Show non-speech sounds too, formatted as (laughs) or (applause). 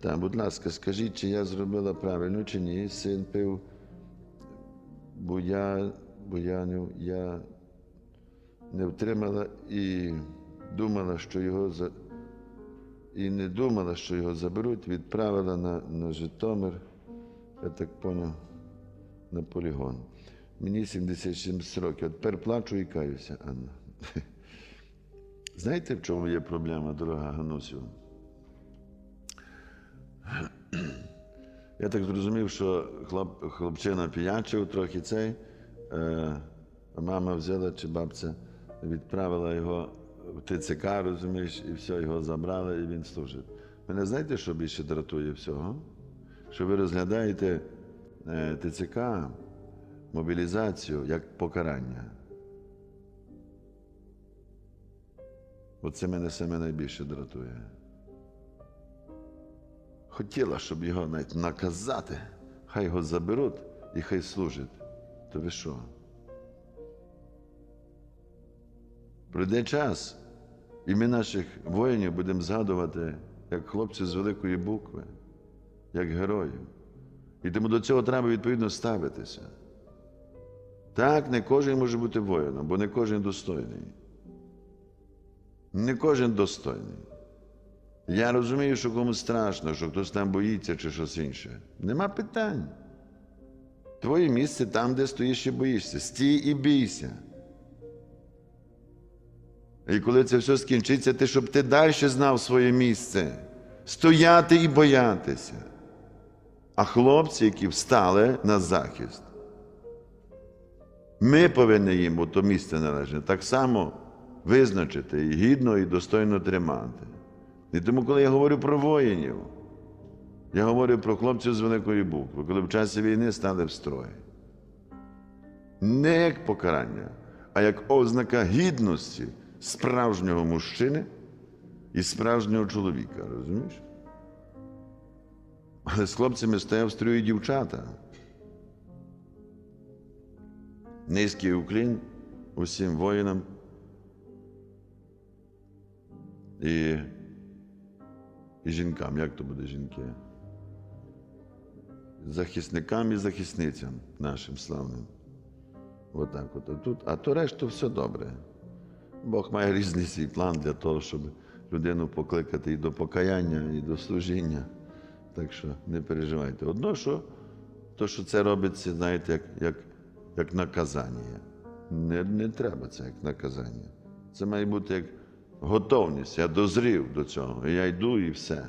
Так, будь ласка, скажіть, чи я зробила правильно, чи ні. Син пив, бо я, я не втримала і думала, що його за... і не думала, що його заберуть, відправила на, на Житомир, я так поняв, на полігон. Мені 77 років. От тепер плачу і каюся, Анна. (laughs) Знаєте, в чому є проблема, дорога Ганусю? (clears throat) Я так зрозумів, що хлоп, хлопчина піячив трохи цей, е, мама взяла чи бабця відправила його в ТЦК, розумієш, і все, його забрали, і він служить. Мене знаєте, що більше дратує всього? Що ви розглядаєте е, ТЦК, мобілізацію як покарання. Оце мене саме найбільше дратує. Хотіла, щоб його навіть наказати, хай його заберуть і хай служить. То ви що? Пройде час, і ми наших воїнів будемо згадувати як хлопців з великої букви, як героїв. І тому до цього треба відповідно ставитися. Так, не кожен може бути воїном, бо не кожен достойний. Не кожен достойний. Я розумію, що комусь страшно, що хтось там боїться чи щось інше. Нема питань. Твоє місце там, де стоїш і боїшся. Стій і бійся. І коли це все скінчиться, ти щоб ти далі знав своє місце, стояти і боятися. А хлопці, які встали на захист, ми повинні їм, бо то місце належне, так само визначити і гідно і достойно тримати. І тому, коли я говорю про воїнів, я говорю про хлопців з великої букви, коли в часі війни стали в строй. Не як покарання, а як ознака гідності справжнього мужчини і справжнього чоловіка, розумієш? Але з хлопцями стояв в строю дівчата. Низький уклін усім воїнам. І, і жінкам, як то буде жінки? Захисникам і захисницям нашим славним. Отак от. А, тут, а то решту все добре. Бог має різний свій план для того, щоб людину покликати і до покаяння, і до служіння. Так що не переживайте. Одно, що то, що це робиться, знаєте, як, як, як наказання. Не, не треба це як наказання. Це має бути як готовність. Я дозрів до цього. Я йду і все.